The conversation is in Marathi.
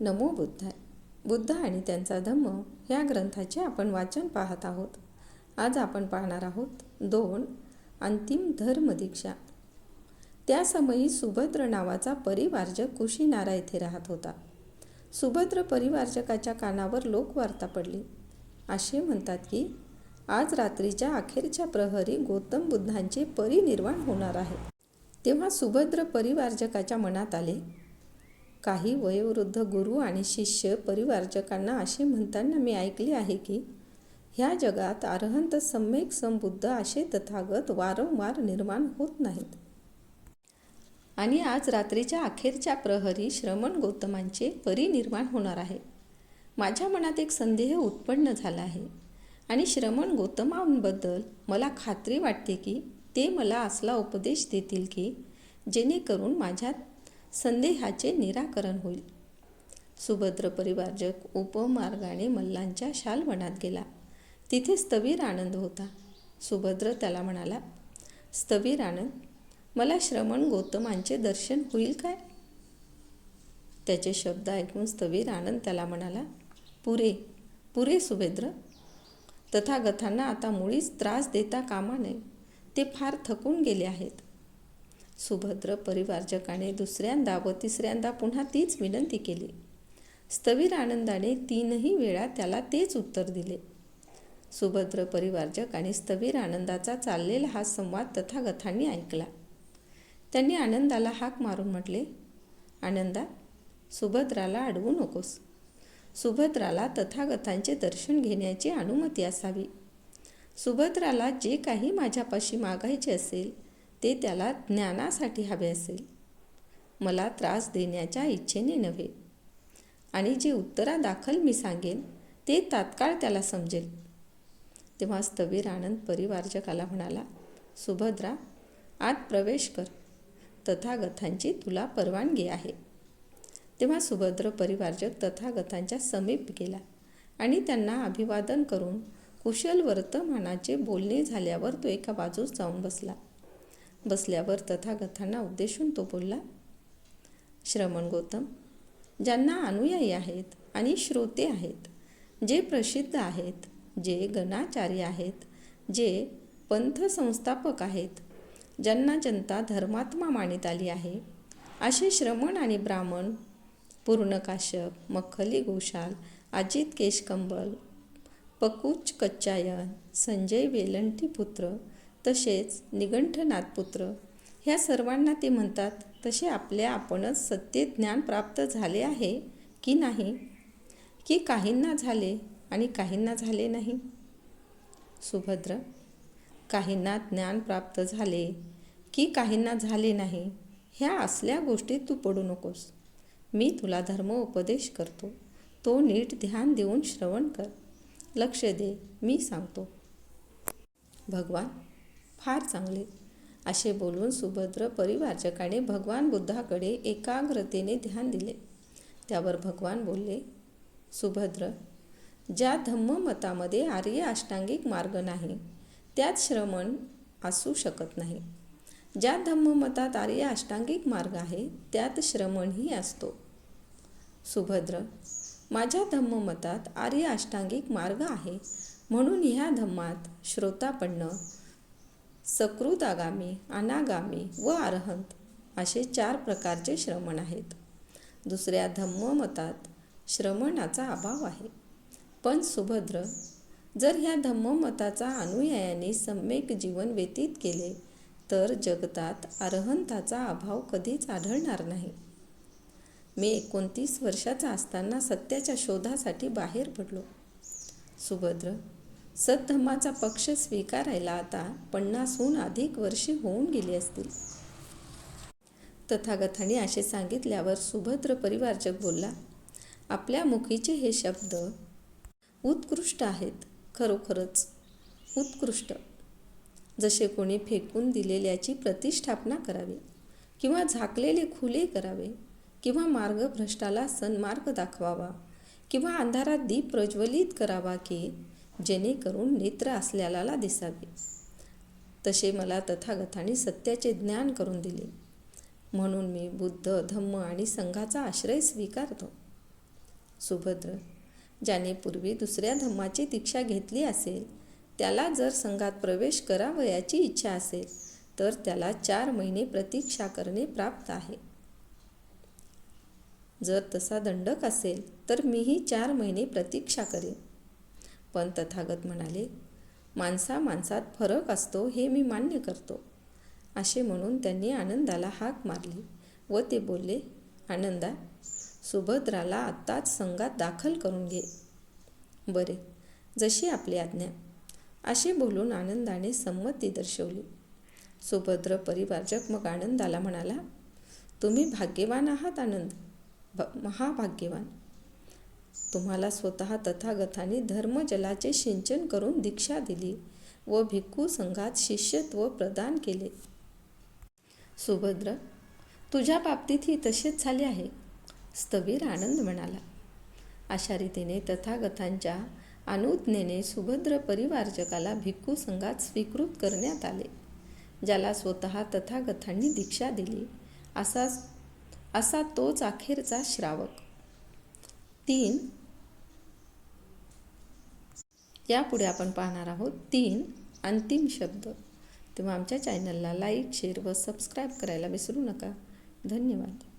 नमो बुद्धाय बुद्ध आणि त्यांचा धम्म या ग्रंथाचे आपण वाचन पाहत आहोत. आज आपण पाहणार आहोत दोन अंतिम धर्मदीक्षा त्या समयी सुभद्र नावाचा परिवारजक कुशीनारा येथे राहत होता. सुभद्र परिवारजकाच्या कानावर लोकवार्ता पडली. असे म्हणतात की आज रात्रीच्या अखेरच्या प्रहरी गौतम बुद्धांचे परिनिर्वाण होणार आहे. तेव्हा सुभद्र परिवारजकाच्या मनात आले काही वयोवृद्ध गुरु आणि शिष्य परिवारजकांना असे म्हणताना मी ऐकले आहे की ह्या जगात अरहंत सम्यक संबुद्ध असे तथागत वारंवार निर्माण होत नाहीत. आणि आज रात्रीच्या अखेरच्या प्रहरी श्रमण गौतमांचे परिनिर्माण होणार आहे. माझ्या मनात एक संदेह उत्पन्न झाला आहे. आणि श्रमण गौतमांबद्दल मला खात्री वाटते की ते मला असला उपदेश देतील की जेणेकरून माझ्यात संदेहाचे निराकरण होईल. सुभद्र परिवारजक उपमार्गाने मल्लांच्या शालवनात गेला. तिथे स्थवीर आनंद होता. सुभद्र त्याला म्हणाला स्थवीर आनंद मला श्रमण गौतमांचे दर्शन होईल काय? त्याचे शब्द ऐकून स्थवीर आनंद त्याला म्हणाला पुरे पुरे सुभद्र. तथागतांना आता मुळीच त्रास देता कामा नये. ते फार थकून गेले आहेत. सुभद्र परिवारजकाने दुसऱ्यांदा व तिसऱ्यांदा पुन्हा तीच विनंती केली. स्थवीर आनंदाने तीनही वेळा त्याला तेच उत्तर दिले. सुभद्र परिवारजक आणि स्थवीर आनंदाचा चाललेला हा संवाद तथागथांनी ऐकला. त्यांनी आनंदाला हाक मारून म्हटले आनंदा सुभद्राला अडवू नकोस. सुभद्राला तथागतांचे दर्शन घेण्याची अनुमती असावी. सुभद्राला जे काही माझ्यापाशी मागायचे असेल ते त्याला ज्ञानासाठी हवे असेल. मला त्रास देण्याच्या इच्छेने नव्हे. आणि जे उत्तरादाखल मी सांगेन ते तात्काळ त्याला समजेल. तेव्हा स्थवीर आनंद परिवारजकाला म्हणाला सुभद्रा आत प्रवेश कर. तथागतांची तुला परवानगी आहे. तेव्हा सुभद्र परिवारजक तथागतांच्या समीप गेला आणि त्यांना अभिवादन करून कुशल वर्तमानाचे बोलणे झाल्यावर तो एका बाजूस जाऊन बसला. बसल्यावर तथागतांना उद्देशून तो बोलला श्रमण गौतम ज्यांना अनुयायी आहेत आणि श्रोते आहेत जे प्रसिद्ध आहेत जे गणाचार्य आहेत जे पंथ संस्थापक आहेत ज्यांना जनता धर्मात्मा मानित आली आहे असे श्रमण आणि ब्राह्मण पूर्णकाश्यप मखली घोषाल अजित केशकंबल पकुच कच्चायन संजय वेलंटी पुत्र तसेच निगंठ पुत्र ह्या सर्वांना ते म्हणतात तसे आपल्या आपणच सत्य ज्ञान प्राप्त झाले आहे की नाही? की काहींना झाले आणि काहींना झाले नाही? सुभद्र काहींना ज्ञान प्राप्त झाले की काहींना झाले नाही? ह्या असल्या गोष्टीत तू पडू नकोस. मी तुला धर्म उपदेश करतो. तो नीट ध्यान देऊन श्रवण कर. लक्ष दे मी सांगतो. भगवान फार चांगले. असे बोलून सुभद्र परिवारजकाने भगवान बुद्धाकडे एकाग्रतेने ध्यान दिले. त्यावर भगवान बोलले सुभद्र ज्या धम्ममतामध्ये आर्य अष्टांगिक मार्ग नाही त्यात श्रमण असू शकत नाही. ज्या धम्ममतात आर्य अष्टांगिक मार्ग आहे त्यात श्रमणही असतो. सुभद्र माझ्या धम्ममतात आर्य अष्टांगिक मार्ग आहे म्हणून ह्या धम्मात श्रोतापन्न सकृतागामी अनागामी व आरहंत असे चार प्रकारचे श्रमण आहेत. दुसऱ्या धम्ममतात श्रमणाचा अभाव आहे. पण सुभद्र जर ह्या धम्ममताचा अनुयायाने सम्यक जीवन व्यतीत केले तर जगतात अरहंताचा अभाव कधीच आढळणार नाही. मी एकोणतीस वर्षाचा असताना सत्याच्या शोधासाठी बाहेर पडलो. सुभद्र सद्धम्माचा पक्ष स्वीकारायला आता पन्नासहून अधिक वर्षे होऊन गेली असतील. तथागताने असे सांगितल्यावर सुभद्र परिवारजक बोलला आपल्या मुखीचे हे शब्द उत्कृष्ट आहेत खरोखरच उत्कृष्ट. जसे कोणी फेकून दिलेल्याची प्रतिष्ठापना करावी किंवा झाकलेले खुले करावे किंवा मार्गभ्रष्टाला सन्मार्ग दाखवावा किंवा अंधारात दीप प्रज्वलित करावा की जेणेकरून नेत्र असलेल्याला दिसावे. तसे मला तथागताने सत्याचे ज्ञान करून दिले. म्हणून मी बुद्ध धम्म आणि संघाचा आश्रय स्वीकारतो. सुभद्र ज्याने पूर्वी दुसऱ्या धम्माची दीक्षा घेतली असेल त्याला जर संघात प्रवेश करावयाची इच्छा असेल तर त्याला चार महिने प्रतीक्षा करणे प्राप्त आहे. जर तसा दंडक असेल तर मीही चार महिने प्रतीक्षा करेन. पण तथागत म्हणाले माणसा माणसात फरक असतो हे मी मान्य करतो. असे म्हणून त्यांनी आनंदाला हाक मारली व ते बोलले आनंदा सुभद्राला आत्ताच संघात दाखल करून घे. बरे जशी आपली आज्ञा. असे बोलून आनंदाने संमती दर्शवली. सुभद्र परिवारजक मग आनंदाला म्हणाला तुम्ही भाग्यवान आहात आनंद भ महाभाग्यवान. तुम्हाला स्वतः तथागताने धर्मजलाचे सिंचन करून दीक्षा दिली व भिक्खू संघात शिष्यत्व प्रदान केले. सुभद्र तुझ्या बाबतीतही तसेच झाले आहे? स्थवीर आनंद म्हणाला. अशा रीतीने तथागतांच्या अनुज्ञेने सुभद्र परिवारजकाला भिक्खू संघात स्वीकृत करण्यात आले ज्याला स्वतः तथागतांनी दीक्षा दिली असा असा तोच अखेरचा श्रावक. तीन. यापुढे आपण पाहणार आहोत तीन अंतिम शब्द. तेव्हा आमच्या चॅनलला लाईक शेअर व सबस्क्राईब करायला विसरू नका. धन्यवाद.